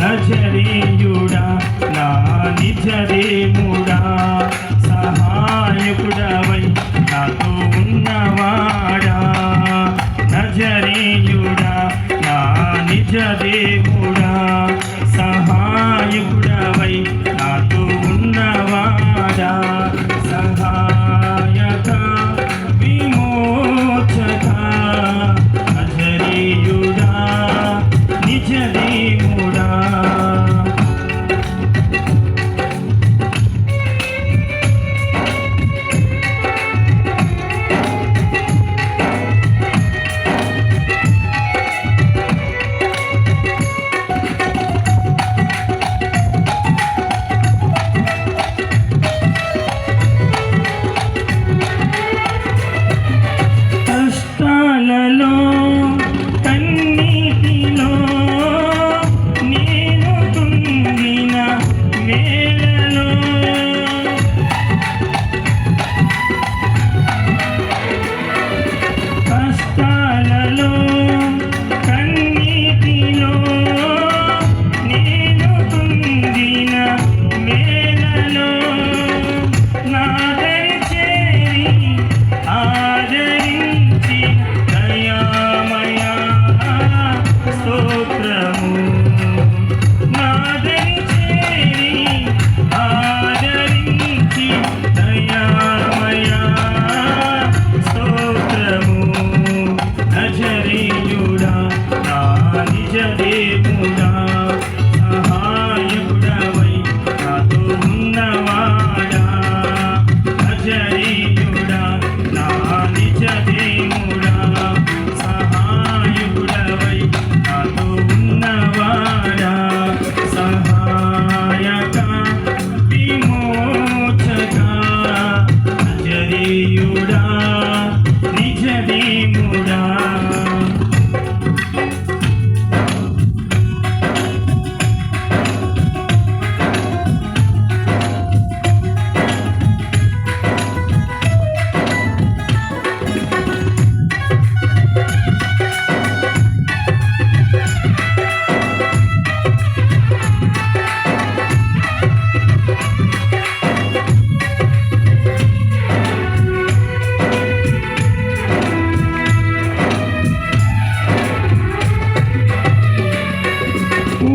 నచరేయుడా నా నిజరేము.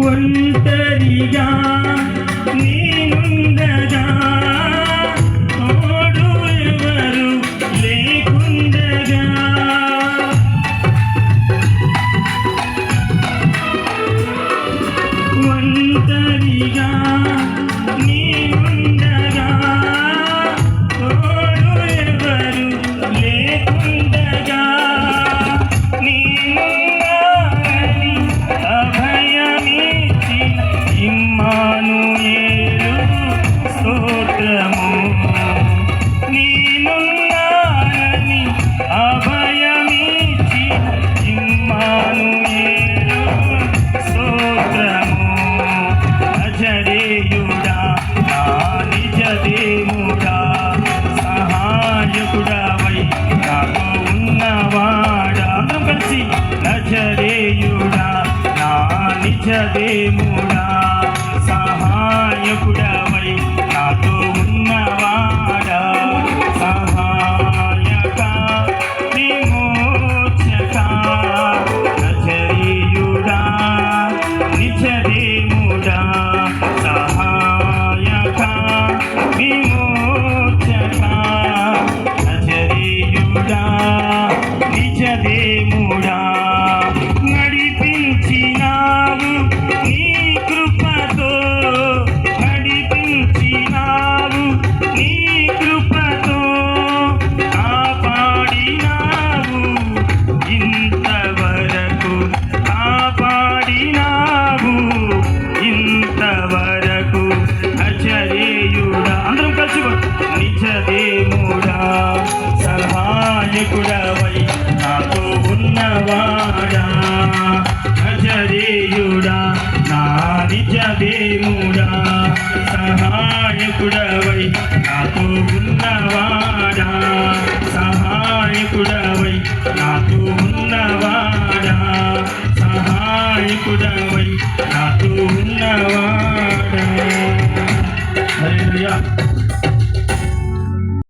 ఒంటరిగా నేనుండగా. ವಂಚನೆ నాయకుడవై నాతో ఉన్నవాడా నజరేయుడా నా నిజ దేవుడా? సహాయకుడవై నాతో ఉన్నవాడా